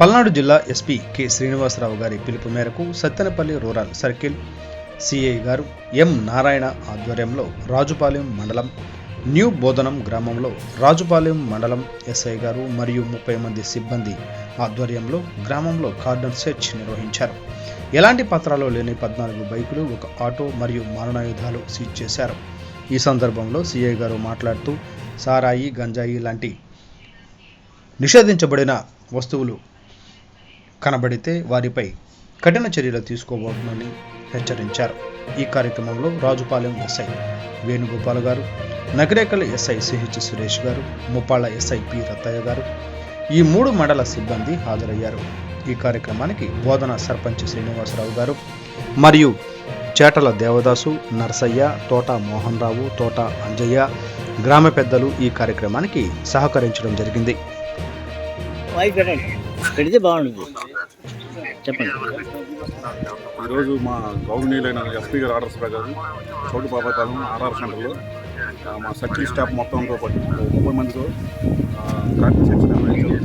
పల్నాడు జిల్లా SP K Srinivasarao గారి పిలుపు మేరకు సత్తెనపల్లి రూరల్ సర్కిల్ సిఐ గారు ఎం నారాయణ ఆధ్వర్యంలో రాజుపాలెం మండలం న్యూ బోధనం గ్రామంలో రాజుపాలెం మండలం ఎస్ఐ గారు మరియు ముప్పై మంది సిబ్బంది ఆధ్వర్యంలో గ్రామంలో కార్డన్ సెర్చ్ నిర్వహించారు. ఎలాంటి పత్రాలు లేని పద్నాలుగు బైకులు ఒక ఆటో మరియు మారణాయుధాలు సీజ్ చేశారు. ఈ సందర్భంలో సిఐ గారు మాట్లాడుతూ సారాయి గంజాయి లాంటి నిషేధించబడిన వస్తువులు కనబడితే వారిపై కఠిన చర్యలు తీసుకోబోతుందని హెచ్చరించారు. ఈ కార్యక్రమంలో రాజుపాలెం ఎస్ఐ వేణుగోపాల్ గారు నగరేకల ఎస్ఐ సిహెచ్ సురేష్ గారు ముప్పాళ్ళ ఎస్ఐ పి రత్తయ్య గారు ఈ మూడు మండల సిబ్బంది హాజరయ్యారు. ఈ కార్యక్రమానికి బోధన సర్పంచ్ శ్రీనివాసరావు గారు మరియు చేటల దేవదాసు నరసయ్య తోట మోహన్ రావు తోట అంజయ్య గ్రామ పెద్దలు ఈ కార్యక్రమానికి సహకరించడం జరిగింది. పెడితే బాగుంటుంది. చెప్పండి. ఈరోజు మా గౌరవనీయులైన ఎస్పీ గారి ఆర్డర్స్ ప్రకారం చోటు పాపతాలం ఆర్ఆర్ సెంటర్లో మా సర్కిల్ స్టాఫ్ మొత్తంతో పాటు ముప్పై మందితో కార్మిక చర్చ నిర్వహించారు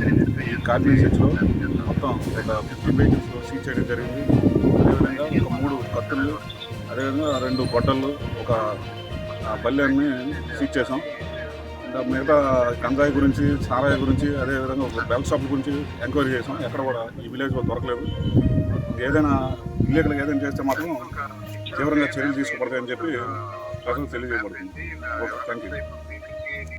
ఈ కార్మిక చర్చలో మొత్తం ఒక ఫిఫ్టీ వెహికల్స్ సీజ్ చేయడం జరిగింది. అదేవిధంగా ఒక మూడు కత్తులు అదేవిధంగా రెండు గొడ్డళ్ళు ఒక బల్లెన్ని సీజ్ చేసాం మిగతా గంజాయి గురించి సారాయి గురించి అదేవిధంగా ఒక బెల్ షాప్ గురించి ఎంక్వైరీ చేసాం. ఎక్కడ కూడా ఈ విలేజ్లో దొరకలేదు. ఏదైనా ఇల్లీగల్గా ఏదైనా చేస్తే మాత్రం తీవ్రంగా చర్యలు తీసుకోబడతాయని చెప్పి ప్రజలకు తెలియజేయబడుతుంది. Okay thank you